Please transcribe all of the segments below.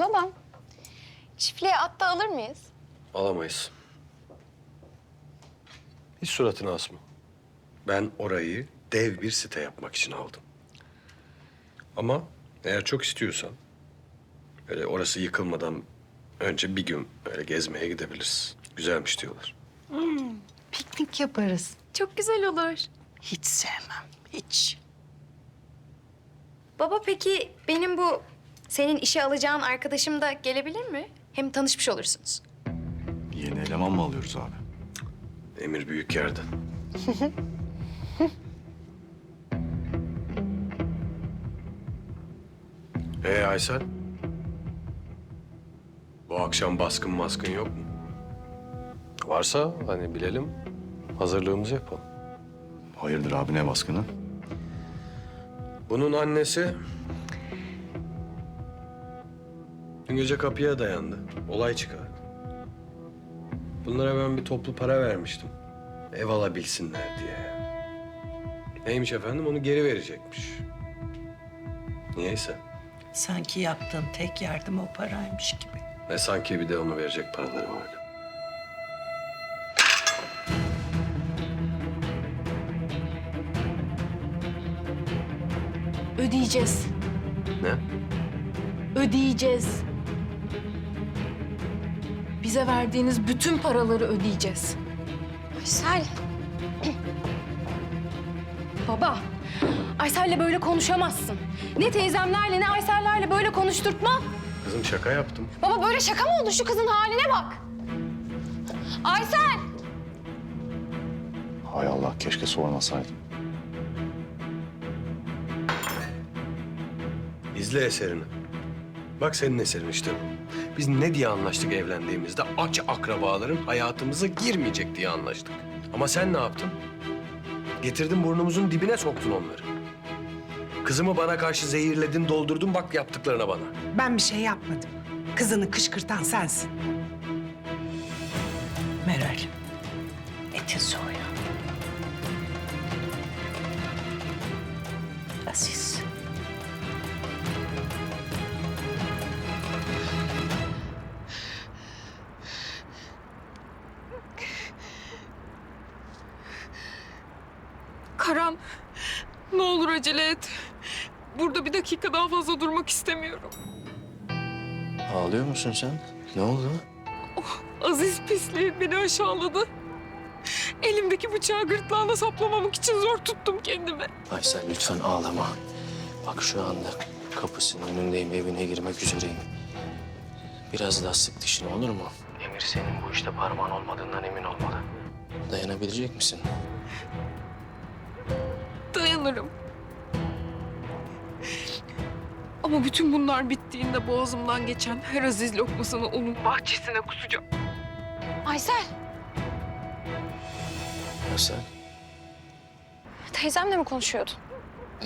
Babam, çiftliğe at da alır mıyız? Alamayız. Hiç suratını asma. Ben orayı dev bir site yapmak için aldım. Ama eğer çok istiyorsan... ...öyle orası yıkılmadan önce bir gün öyle gezmeye gidebiliriz. Güzelmiş diyorlar. Piknik yaparız. Çok güzel olur. Hiç sevmem, hiç. Baba peki benim bu senin işe alacağın arkadaşım da gelebilir mi? Hem tanışmış olursunuz. Yeni eleman mı alıyoruz abi? Emir büyük yerden. Ee Aysel? Bu akşam baskın maskın yok mu? Varsa hani bilelim, hazırlığımızı yapalım. Hayırdır abi ne baskını? Bunun annesi dün gece kapıya dayandı. Olay çıkardı. Bunlara ben bir toplu para vermiştim. Ev alabilsinler diye. Neymiş efendim? Onu geri verecekmiş. Niyeyse. Sanki yaptığın tek yardım o paraymış gibi. Ne sanki bir de onu verecek paraları vardı. Ödeyeceğiz. Ne? Ödeyeceğiz. Bize verdiğiniz bütün paraları ödeyeceğiz. Aysel. Baba, Aysel'le böyle konuşamazsın. Ne teyzemlerle ne Aysel'lerle böyle konuşturtma. Kızım şaka yaptım. Baba böyle şaka mı oldu? Şu kızın haline bak. Aysel! Hay Allah keşke sormasaydım. İzle eserini. Bak senin eserin işte bu. Biz ne diye anlaştık evlendiğimizde? Aç akrabaların hayatımıza girmeyecek diye anlaştık. Ama sen ne yaptın? Getirdin burnumuzun dibine soktun onları. Kızımı bana karşı zehirledin, doldurdun bak yaptıklarına bana. Ben bir şey yapmadım. Kızını kışkırtan sensin. Karan, ne olur acele et. Burada bir dakika daha fazla durmak istemiyorum. Ağlıyor musun sen? Ne oldu? Aziz pisliği beni aşağıladı. Elimdeki bıçağı gırtlağına saplamamak için zor tuttum kendimi. Aysel lütfen ağlama. Bak şu anda kapısının önündeyim, evine girmek üzereyim. Biraz daha sık dişini olur mu? Emir senin bu işte parmağın olmadığından emin olmalı. Dayanabilecek misin? Dayanırım. Ama bütün bunlar bittiğinde boğazımdan geçen her aziz lokmasını onun bahçesine kusacağım. Aysel, Aysel, teyzemle mi konuşuyordun?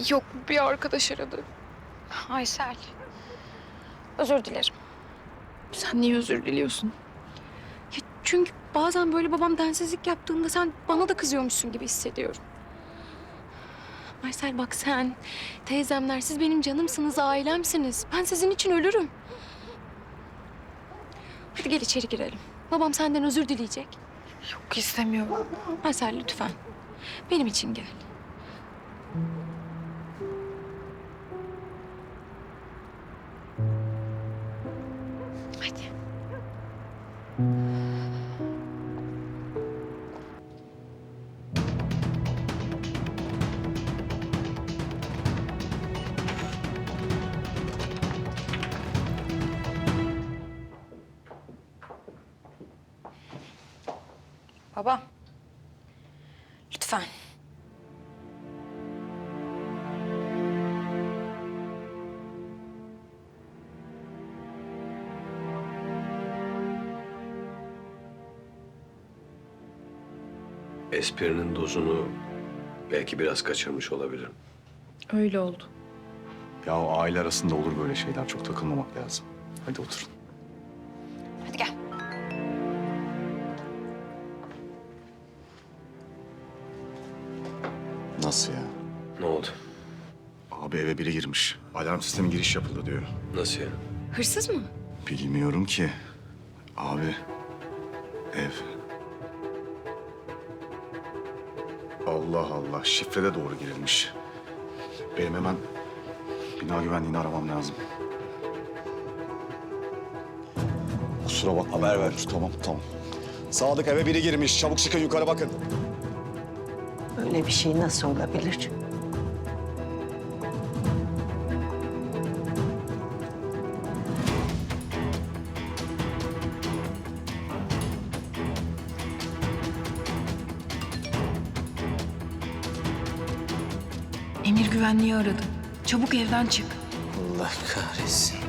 Yok bir arkadaş aradı. Aysel, özür dilerim. Sen niye özür diliyorsun? Ya çünkü bazen böyle babam densizlik yaptığında sen bana da kızıyormuşsun gibi hissediyorum. Aysel bak sen, teyzemler siz benim canımsınız, ailemsiniz. Ben sizin için ölürüm. Hadi gel içeri girelim. Babam senden özür dileyecek. Yok istemiyorum. Aysel lütfen. Benim için gel. Baba. Lütfen. Esprinin dozunu belki biraz kaçırmış olabilirim. Öyle oldu. Ya o aile arasında olur böyle şeyler. Çok takılmamak lazım. Hadi oturun. Nasıl ya? Ne oldu? Abi eve biri girmiş. Alarm sistemi giriş yapıldı diyor. Nasıl ya? Hırsız mı? Bilmiyorum ki. Abi. Ev. Allah Allah. Şifrede doğru girilmiş. Benim hemen bina güvenliğini aramam lazım. Kusura bakma. Haber ver. Tamam tamam. Sadık eve biri girmiş. Çabuk çıkın yukarı bakın. Öyle bir şey nasıl olabilir? Emir güvenliği aradı. Çabuk evden çık. Allah kahretsin.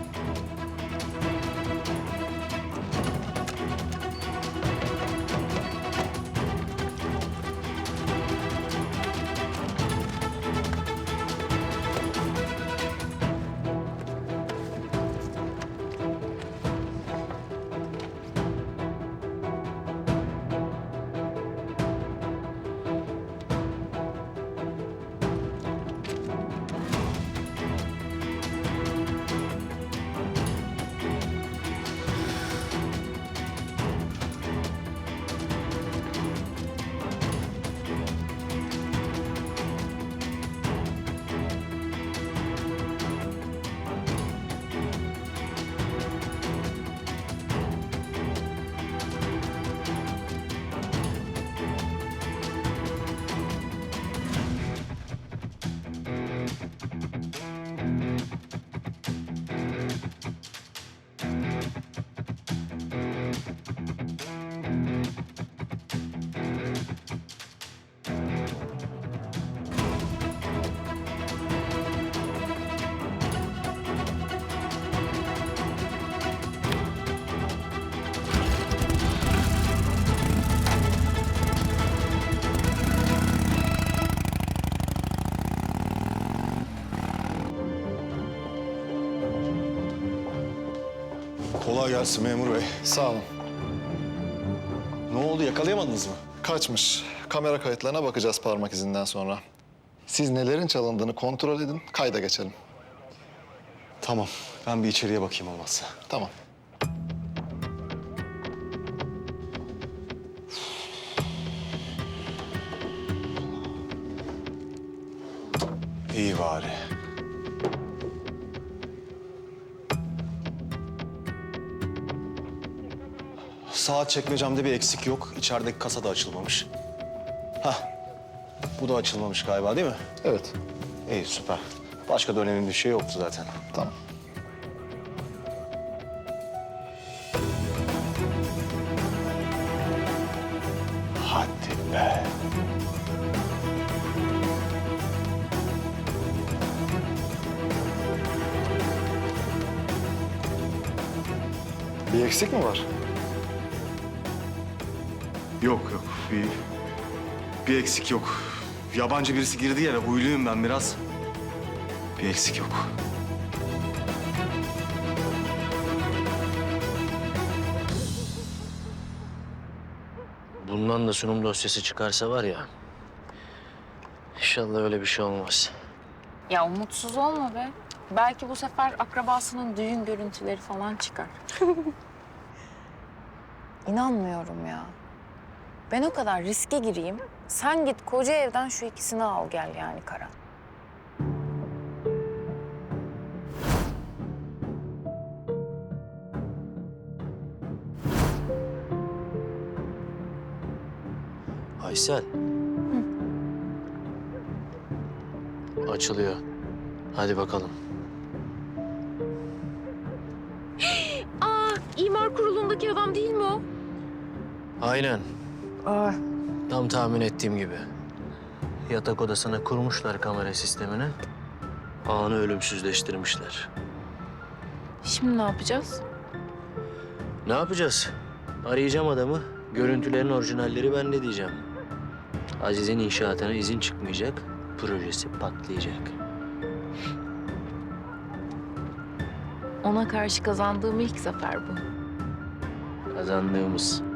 Gelsin memur bey. Sağ olun. Ne oldu yakalayamadınız mı? Kaçmış. Kamera kayıtlarına bakacağız parmak izinden sonra. Siz nelerin çalındığını kontrol edin, kayda geçelim. Tamam. Ben bir içeriye bakayım olmazsa. Tamam. İyi bari. Saat çekmecemde bir eksik yok. İçerideki kasa da açılmamış. Hah. Bu da açılmamış galiba değil mi? Evet, İyi süper. Başka da önemli bir şey yoktu zaten. tamam. Hadi be. Bir eksik mi var? Yok yok. Bir, bir eksik yok. Yabancı birisi girdi yere. Huyluyum ben biraz. Bir eksik yok. Bundan da sunum dosyası çıkarsa var ya... İnşallah öyle bir şey olmaz. Ya umutsuz olma be. Belki bu sefer akrabasının düğün görüntüleri falan çıkar. İnanmıyorum ya. Ben o kadar riske gireyim. Sen git koca evden şu ikisini al gel yani Karan. Aysel. Açılıyor. Hadi bakalım. Aa, imar kurulundaki adam değil mi o? Aynen. Tam tahmin ettiğim gibi. Yatak odasına kurmuşlar kamera sistemini. Anı ölümsüzleştirmişler. Şimdi ne yapacağız? Ne yapacağız? Arayacağım adamı. Görüntülerin orijinalleri bende diyeceğim. Aziz'in inşaatına izin çıkmayacak. Projesi patlayacak. Ona karşı kazandığım ilk zafer bu. Kazandığımız.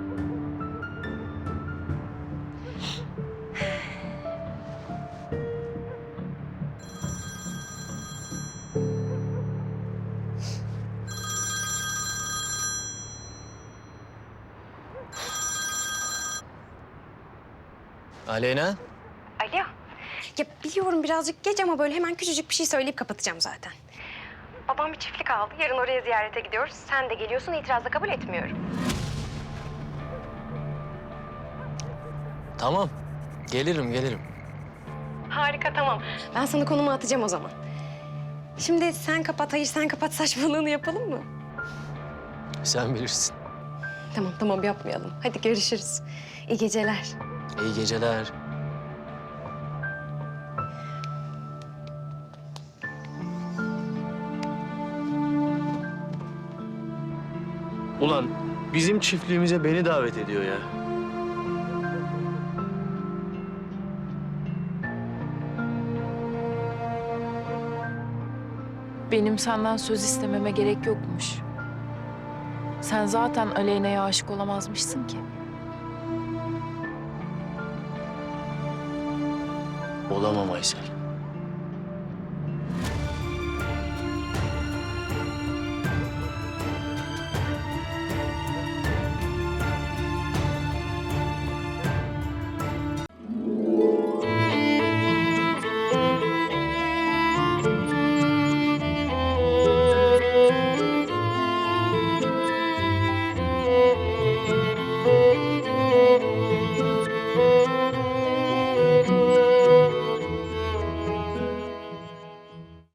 Aleyna. Alo. Ya biliyorum birazcık geç ama böyle hemen küçücük bir şey söyleyip kapatacağım zaten. Babam bir çiftlik aldı. Yarın oraya ziyarete gidiyoruz. Sen de geliyorsun. İtirazla kabul etmiyorum. Tamam. Gelirim, gelirim. Harika tamam. Ben sana konumu atacağım o zaman. Şimdi sen kapat, hayır sen kapat saçmalığını yapalım mı? Sen bilirsin. Tamam tamam yapmayalım. Hadi görüşürüz. İyi geceler. İyi geceler. Ulan bizim çiftliğimize beni davet ediyor ya. Benim senden söz istememe gerek yokmuş. Sen zaten Aleyna'ya aşık olamazmışsın ki. Olamam Aysel.